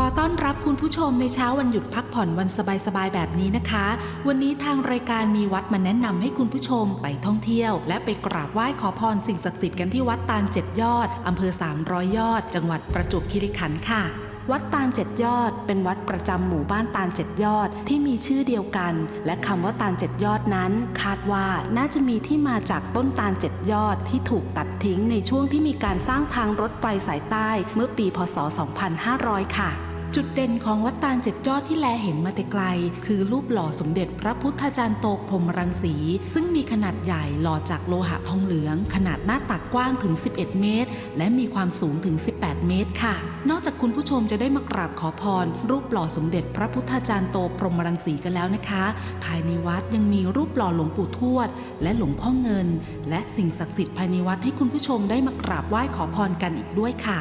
ขอต้อนรับคุณผู้ชมในเช้าวันหยุดพักผ่อนวันสบายๆแบบนี้นะคะ วันนี้ทางรายการมีวัดมาแนะนำให้คุณผู้ชมไปท่องเที่ยว และไปกราบไหว้ขอพรสิ่งศักดิ์สิทธิ์กันที่วัดตาลเจ็ดยอด อำเภอ300ยอด จังหวัดประจวบคีรีขันธ์ค่ะ วัดตาลเจ็ดยอด เป็นวัดประจำหมู่บ้านตาลเจ็ดยอดที่มีชื่อเดียวกัน และคำว่าตาลเจ็ดยอดนั้น คาดว่าน่าจะมีที่มาจากต้นตาลเจ็ดยอดที่ถูกตัดทิ้งในช่วงที่มีการสร้างทางรถไฟสายใต้เมื่อปีพศ 2500 ค่ะ จุดเด่นของวัดตาลเจ็ดยอดที่แลเห็นมาแต่ไกล คือรูปหล่อสมเด็จพระพุทธจารย์โตพรมรังสี ซึ่งมีขนาดใหญ่หล่อจากโลหะทองเหลือง ขนาดหน้าตักกว้างถึง 11 เมตร และมีความสูงถึง 18 เมตรค่ะ นอกจากคุณผู้ชมจะได้มากราบขอพร รูปหล่อสมเด็จพระพุทธจารย์โตพรมรังสีกันแล้วนะคะ ภายในวัดยังมีรูปหล่อหลวงปู่ทวด และหลวงพ่อเงิน และสิ่งศักดิ์สิทธิ์ภายในวัดให้คุณผู้ชมได้มากราบไหว้ขอพรกันอีกด้วยค่ะ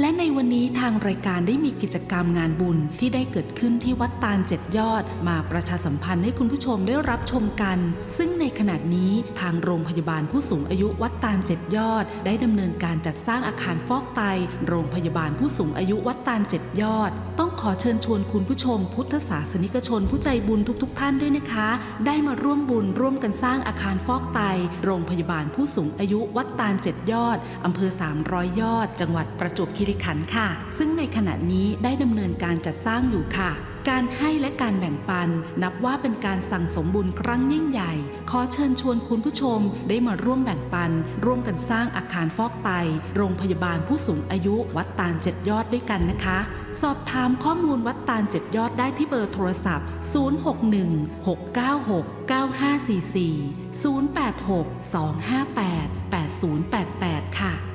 และในวันนี้ทางรายการได้มีกิจกรรมงานบุญที่ได้เกิดขึ้นที่วัดตาลเจ็ดยอด มาประชาสัมพันธ์ให้คุณผู้ชมได้รับชมกัน ซึ่งในขณะนี้ทางโรงพยาบาลผู้สูงอายุวัดตาลเจ็ดยอด ได้ดำเนินการจัดสร้างอาคารฟอกไต โรงพยาบาลผู้สูงอายุวัดตาลเจ็ดยอด ต้องขอเชิญชวนคุณผู้ชม พุทธศาสนิกชนผู้ใจบุญทุกๆท่านด้วยนะคะ ได้มาร่วมบุญร่วมกันสร้างอาคารฟอกไต โรงพยาบาลผู้สูงอายุวัดตาลเจ็ดยอดอำเภอ300ยอด จังหวัดประจวบคีรีขันธ์ค่ะ ซึ่งในขณะนี้ได้ดำเนินการจัดสร้างอยู่ค่ะ การให้และการแบ่งปัน นับว่าเป็นการสั่งสมบุญครั้งยิ่งใหญ่ ขอเชิญชวนคุณผู้ชมได้มาร่วมแบ่งปัน ร่วมกันสร้างอาคารฟอกไต โรงพยาบาลผู้สูงอายุวัดตาลเจ็ดยอดด้วยกันนะคะ สอบถามข้อมูลวัดตาลเจ็ดยอดได้ที่เบอร์โทรศัพท์ 061 696 9544 086 258 8088 ค่ะ